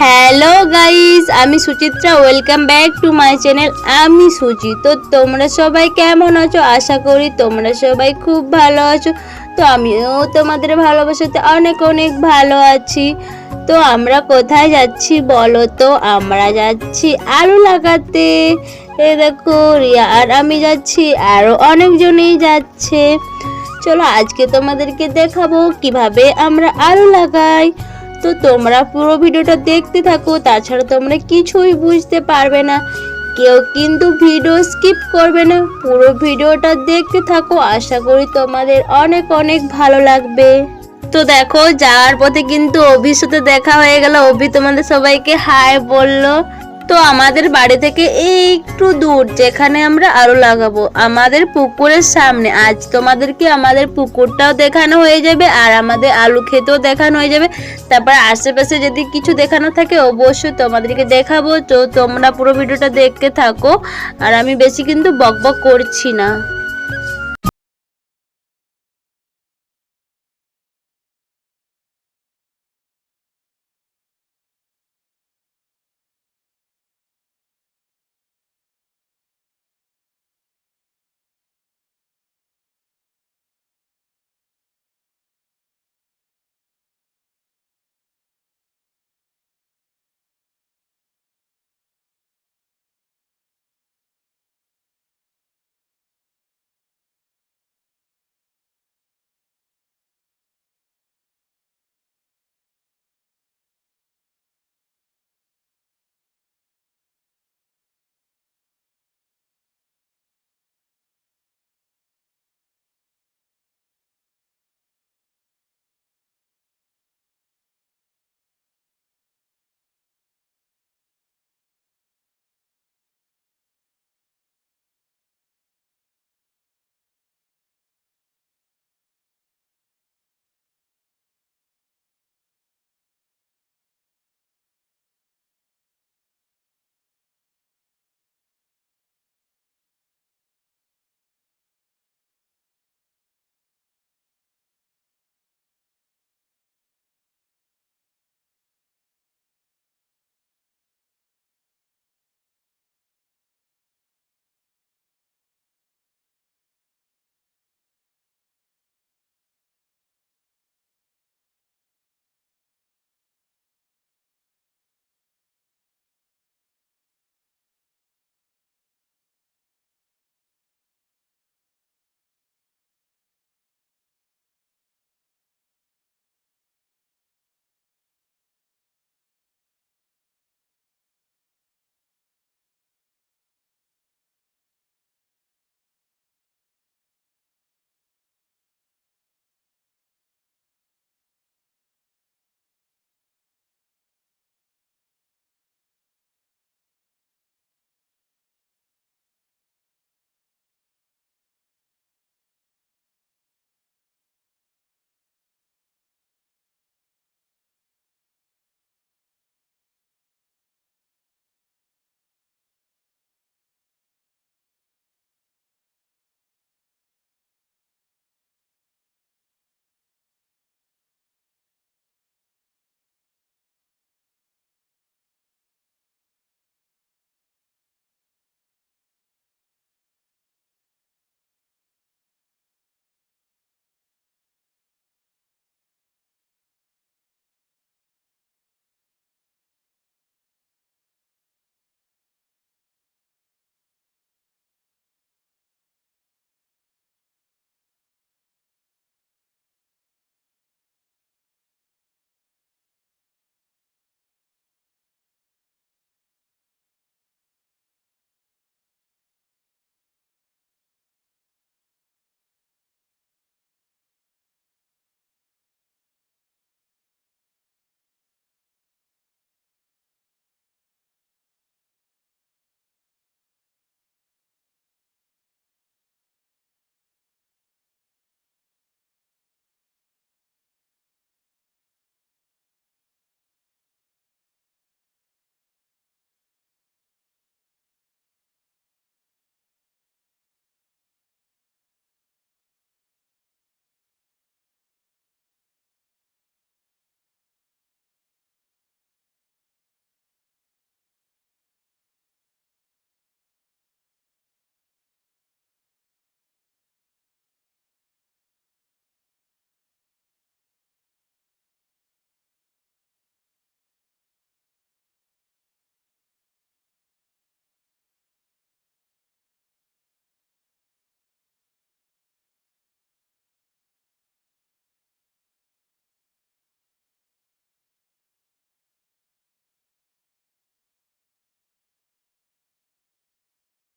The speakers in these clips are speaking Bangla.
হ্যালো গাইস আমি Suchitra welcome back to my channel আমি সুচি তো তোমরা সবাই কেমন আছো? আশা করি তোমরা সবাই খুব ভালো আছো। তো আমিও তোমাদের ভালোবাসাতে অনেক অনেক ভালো আছি। তো আমরা কোথায় যাচ্ছি বলো তো? আমরা যাচ্ছি আলু লাগাতে এ দেখো, রিয়া আর আমি যাচ্ছি আরও অনেকজনেই যাচ্ছে। চলো, আজকে তোমাদেরকে দেখাবো কীভাবে আমরা আলু লাগাই তো তোমরা পুরো ভিডিওটা দেখতে থাকো, তাছাড়া তোমরা কিছুই বুঝতে পারবে না। কেউ কিন্তু ভিডিও স্কিপ করবে না, পুরো ভিডিওটা দেখতে থাকো, আশা করি তোমাদের অনেক অনেক ভালো লাগবে। তো দেখো, যাওয়ার পথে কিন্তু অভির সাথে দেখা হয়ে গেল, অভি তোমাদের সবাইকে হাই বলল। তো আমাদের বাড়ি থেকে একটু দূর, যেখানে আমরা আলু লাগাবো। আমাদের পুকুরের সামনে। আজ তোমাদেরকে আমাদের পুকুরটাও দেখানো হয়ে যাবে, আর আমাদের আলু খেতেও দেখানো হয়ে যাবে। তারপর আশেপাশে যদি কিছু দেখানো থাকে, অবশ্যই তোমাদেরকে দেখাবো। তো তোমরা পুরো ভিডিওটা দেখতে থাকো, আর আমি বেশি কিন্তু বক বক করছি না।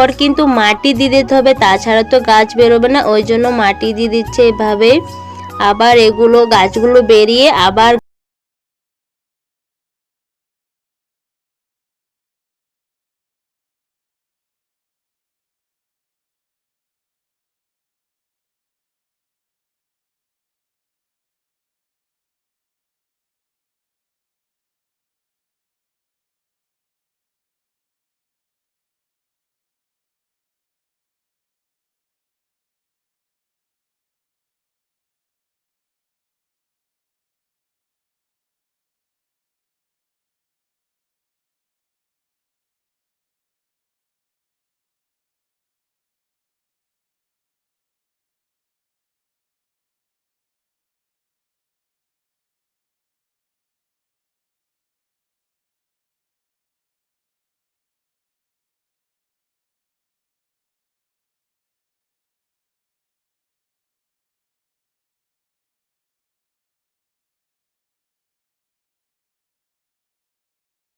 পর কিন্তু মাটি দিয়ে দিতে হবে, তাছাড়া তো গাছ বেরোবে না, ওই জন্য মাটি দিয়ে দিচ্ছে এভাবে। আবার এগুলো গাছগুলো বেরিয়ে আবার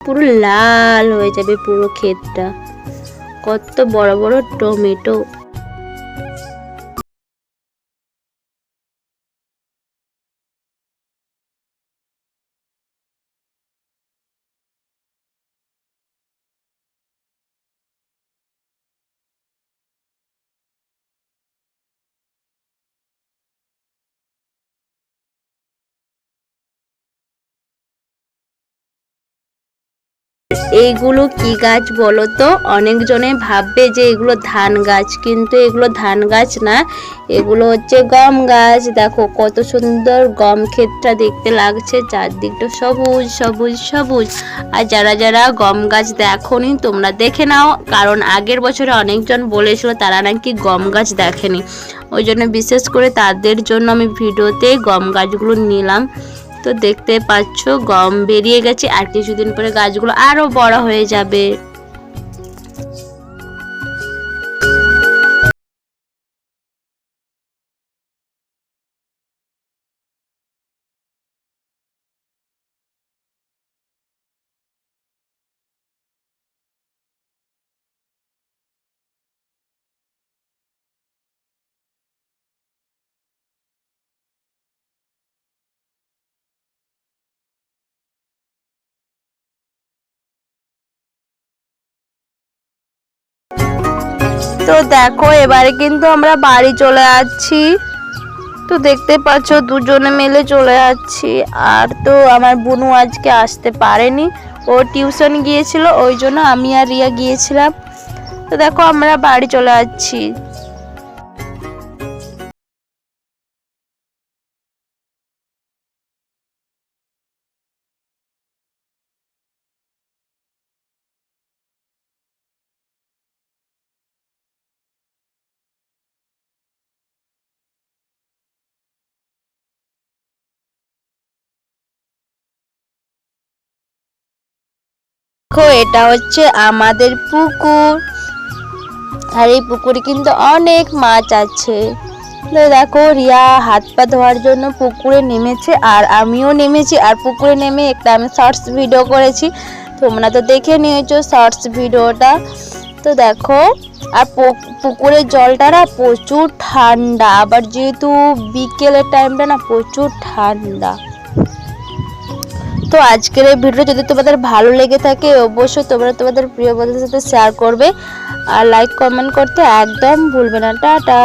পুরো লাল হয়ে যাবে পুরো ক্ষেতটা। কত বড় বড় টমেটো। এইগুলো কি গাছ বলো তো? অনেকজনে ভাববে যে এগুলো ধান গাছ, কিন্তু এগুলো ধান গাছ না। এগুলো হচ্ছে গম গাছ। দেখো কত সুন্দর গম ক্ষেতটা দেখতে লাগছে, চারদিকটা সবুজ সবুজ সবুজ। আর যারা যারা গম গাছ দেখোনি, তোমরা দেখে নাও, কারণ আগের বছরে অনেকজন বলেছিল তারা নাকি গম গাছ দেখেনি। ওই জন্য বিশেষ করে তাদের জন্য আমি ভিডিওতে গম গাছগুলো নিলাম। তো দেখতে পাচ্ছ গম বেরিয়ে গেছে আর কিছুদিন পরে গাছগুলো আরও বড় হয়ে যাবে। তো দেখো, এবারে কিন্তু আমরা বাড়ি চলে যাচ্ছি। তো দেখতে পাচ্ছ, দুজনে মিলে চলে যাচ্ছি। আর তো আমার বুনু আজকে আসতে পারেনি। ও টিউশন গিয়েছিল, ওই জন্য আমি আর রিয়া গিয়েছিলাম। তো দেখো, আমরা বাড়ি চলে যাচ্ছি। দেখো এটা হচ্ছে আমাদের পুকুর। আর এই পুকুরে কিন্তু অনেক মাছ আছে। তো দেখো, রিয়া হাত পা ধোয়ার জন্য পুকুরে নেমেছে, আর আমিও নেমেছি, আর পুকুরে নেমে একটা আমি শর্টস ভিডিও করেছি। তোমরা তো দেখে নিয়েছো শর্টস ভিডিওটা। তো দেখো, আর পুকুরের জলটা না প্রচুর ঠান্ডা। আবার যেহেতু বিকেলের টাইমটা না, প্রচুর ঠান্ডা। তো আজকের এই ভিডিও যদি তোমাদের ভালো লেগে থাকে, অবশ্যই তোমরা তোমাদের প্রিয় বন্ধুদের সাথে শেয়ার করবে। আর লাইক কমেন্ট করতে একদম ভুলবে না। টাটা!